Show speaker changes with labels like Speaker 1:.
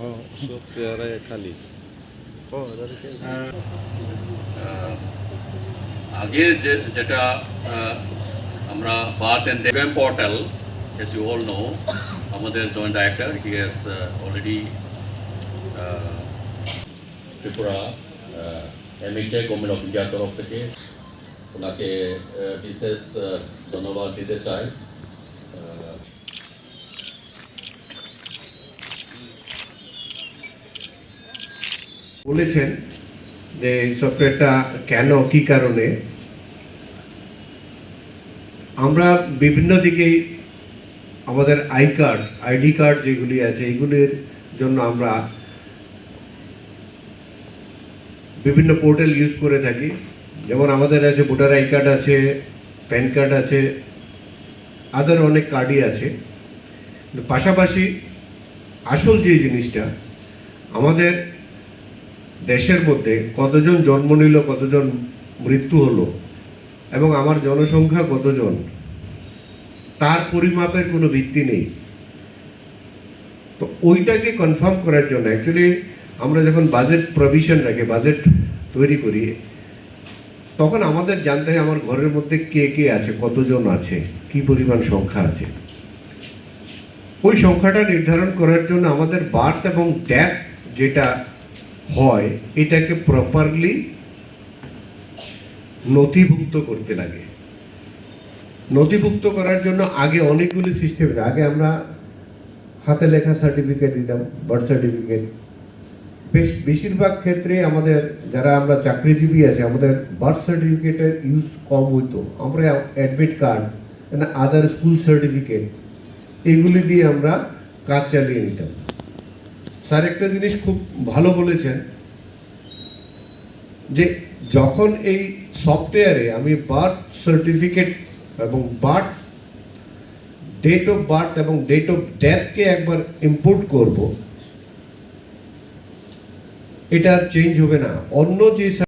Speaker 1: সব চেহারায় খালি
Speaker 2: আগে যেটা আমরা birth and death portal as you all know আমাদের joint director he has already Tripura MHA government of ইন্ডিয়ার তরফ থেকে ওনাকে বিশেষ ধন্যবাদ দিতে চাই।
Speaker 3: বলেছেন যে সফটওয়্যারটা কেন, কি কারণে? আমরা বিভিন্ন দিকেই আমাদের আই কার্ড, আইডি কার্ড যেগুলি আছে, এগুলির জন্য আমরা বিভিন্ন পোর্টাল ইউজ করে থাকি। যেমন আমাদের আছে ভোটার আই কার্ড আছে, প্যান কার্ড আছে, আদার অনেক কার্ডই আছে। পাশাপাশি আসল যে জিনিসটা, আমাদের দেশের মধ্যে কতজন জন্ম নিল, কতজন মৃত্যু হলো, এবং আমার জনসংখ্যা কতজন, তার পরিমাপের কোনো ভিত্তি নেই। তো ওইটাকে কনফার্ম করার জন্য অ্যাকচুয়ালি আমরা যখন বাজেট প্রভিশন রাখি বাজেট তৈরি করি, তখন আমাদের জানতে হয় আমার ঘরের মধ্যে কে কে আছে, কতজন আছে, কি পরিমাণ সংখ্যা আছে। ওই সংখ্যাটা নির্ধারণ করার জন্য আমাদের বার্থ এবং ডেথ যেটা হয়, এটাকে প্রপারলি নথিভুক্ত করতে লাগে। নথিভুক্ত করার জন্য আগে অনেকগুলি সিস্টেম আগে আমরা হাতে লেখা সার্টিফিকেট দিতাম বার্থ সার্টিফিকেট বেশ, বেশিরভাগ ক্ষেত্রে আমাদের যারা আমরা চাকরিজীবী আছে, আমাদের বার্থ সার্টিফিকেটের ইউজ কম হইতো। আমরা admit card other school certificate এগুলি দিয়ে আমরা কাজ চালিয়ে নিতাম। স্যার, একটা জিনিস খুব ভালো বলেছেন যে যখন এই সফটওয়্যারে আমি বার্থ সার্টিফিকেট এবং বার্থ, ডেট অফ বার্থ এবং ডেট অফ ডেথকে একবার ইম্পোর্ট করব, এটা চেঞ্জ হবে না। অন্য যে